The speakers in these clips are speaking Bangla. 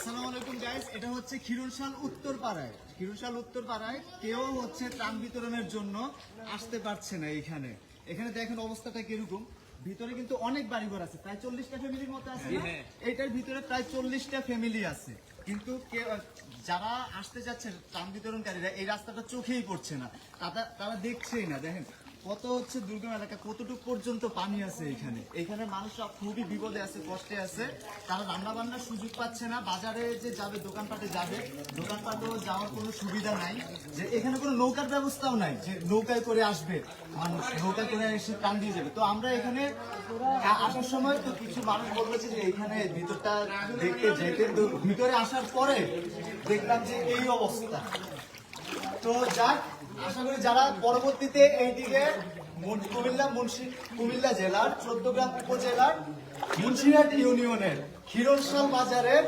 আসসালামু আলাইকুম গাইস এটা হচ্ছে খিরুনশাল উত্তর পাড়ায় খিরুনশাল উত্তর পাড়ায় কেউ হচ্ছে ত্রাণ বিতরণের জন্য আসতে পারছে না এখানে। এখানে দেখেন অবস্থাটা কীরকম। ভিতরে কিন্তু অনেক বাড়িঘর আছে। প্রায় চল্লিশটা ফ্যামিলির মতো আছে না? এইটার ভিতরে প্রায় চল্লিশটা ফ্যামিলি আছে। কিন্তু যারা আসতে যাচ্ছে ত্রাণ বিতরণকারীরা এই রাস্তাটা চোখেই পড়ছে না। তারা তারা দেখছেই না। দেখেন কত হচ্ছে দুর্গম এলাকা? কতটুকু পর্যন্ত পানি আছে এখানে? এখানে মানুষরা খুবই বিপদে আছে, কষ্টে আছে। তারা রান্না বান্নার সুযোগ পাচ্ছে না। বাজারে যে যাবে, দোকানপাটে যাবে, দোকানপাটেও যাওয়ার কোনো সুবিধা নাই। যে এখানে কোনো নৌকার ব্যবস্থাও নাই, যে নৌকায় করে আসবে মানুষ, নৌকায় করে এসে টান দিয়ে যাবে। তো আমরা এখানে আসার সময় তো কিছু মানুষ বলতেছে যে এখানে ভিতরটা দেখতে যেতে ভিতরে আসার পরে দেখলাম যে এই অবস্থা। তো যাক, আশা করি যারা পরবর্তীতে এইদিকে মুন- কুমিল্লা মুন্সি, কুমিল্লা জেলার, চোদ্দগ্রাম উপজেলার, মুন্সিরহাট ইউনিয়নের ক্ষীরসাল বাজারের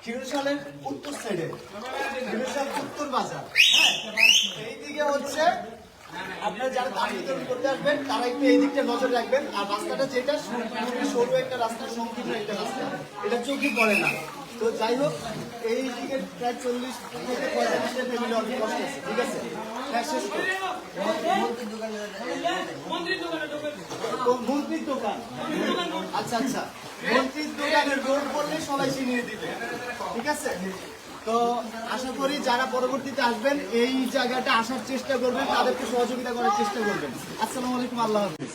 ক্ষীরসালের উত্তর সাইডে ক্ষীরসাল উত্তর বাজার হ্যাঁ? এইদিকে হচ্ছে, আপনারা যারা দাম বিতরণ করতে আসবেন, তারা একটু এই দিকটা নজর রাখবেন। আর রাস্তাটা যেটা খুবই সরু একটা রাস্তা সংকীর্ণ একটা রাস্তা। এটা চোখে পড়ে না। তো যাই হোক এই দিকে প্রায় চল্লিশ থেকে পঁয়তাল্লিশটা ফ্যামিলি অনেক কষ্ট আছে ঠিক আছে? হ্যাঁ শেষ করি। তো মন্ত্রীর দোকান। আচ্ছা আচ্ছা। মন্ত্রীর দোকানের রোড সবাই চিনিয়ে দিবে ঠিক আছে? তো আশা করি যারা পরবর্তীতে আসবেন এই জায়গাটা আসার চেষ্টা করবেন তাদেরকে সহযোগিতা করার চেষ্টা করবেন। আসসালামু আলাইকুম আল্লাহ হাফিজ।